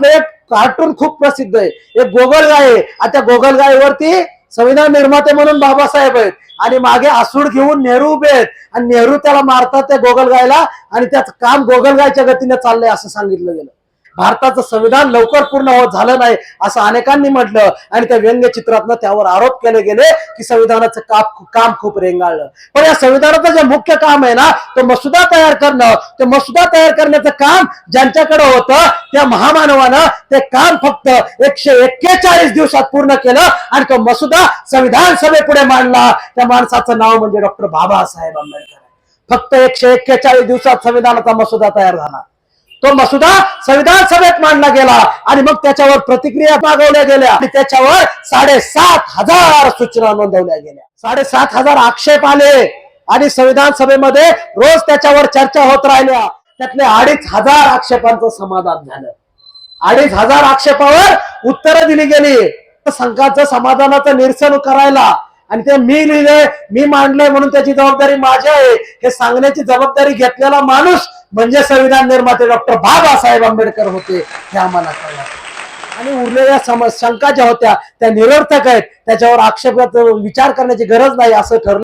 भारतातलं एक कार्टून खूप प्रसिद्ध आहे. एक गोगलगाय आहे. आणि त्या गोगलगायवरती संविधान निर्माते म्हणून बाबासाहेब आहेत. आणि मागे आसूड घेऊन नेहरू उभे आहेत. आणि नेहरू त्याला मारतात त्या गोगलगायला आणि त्याचं काम गोगलगायच्या गतीने चाललंय असं सांगितलं गेलं. भारताचं संविधान लवकर पूर्ण होत झालं नाही असं अनेकांनी म्हटलं. आणि त्या व्यंगचित्रातनं त्यावर आरोप केले गेले की संविधानाचं काम काम खूप रेंगाळलं. पण या संविधानाचं जे मुख्य काम आहे ना तो मसुदा तयार करणं ते मसुदा तयार करण्याचं काम ज्यांच्याकडे होतं त्या महामानवानं ते काम फक्त एकशे एक्केचाळीस दिवसात पूर्ण केलं आणि तो मसुदा संविधान सभेपुढे मांडला. त्या माणसाचं नाव म्हणजे डॉक्टर बाबासाहेब आंबेडकर. फक्त एकशे एक्केचाळीस दिवसात संविधानाचा मसुदा तयार झाला. तो मसुदा संविधान सभेत मांडला गेला आणि मग त्याच्यावर प्रतिक्रिया मागवल्या गेल्या आणि त्याच्यावर साडेसात हजार सूचना नोंदवल्या गेल्या. साडेसात हजार आक्षेप आले आणि संविधान सभेमध्ये रोज त्याच्यावर चर्चा होत राहिल्या. त्यातले अडीच हजार आक्षेपांचं समाधान झालं. अडीच हजार आक्षेपावर उत्तरं दिली गेली. संघाचं समाधानाचं निरसन करायला आणि ते मी लिहिलंय मी मांडलंय म्हणून त्याची जबाबदारी माझी आहे. हे सांगण्याची जबाबदारी घेतलेला माणूस म्हणजे संविधान निर्माते डॉक्टर बाबासाहेब आंबेडकर होते हे आम्हाला कळलं. आणि उरलेल्या सम शंका ज्या होत्या त्या निरर्थक आहेत. त्याच्यावर आक्षेपात विचार करण्याची गरज नाही असं ठरलं.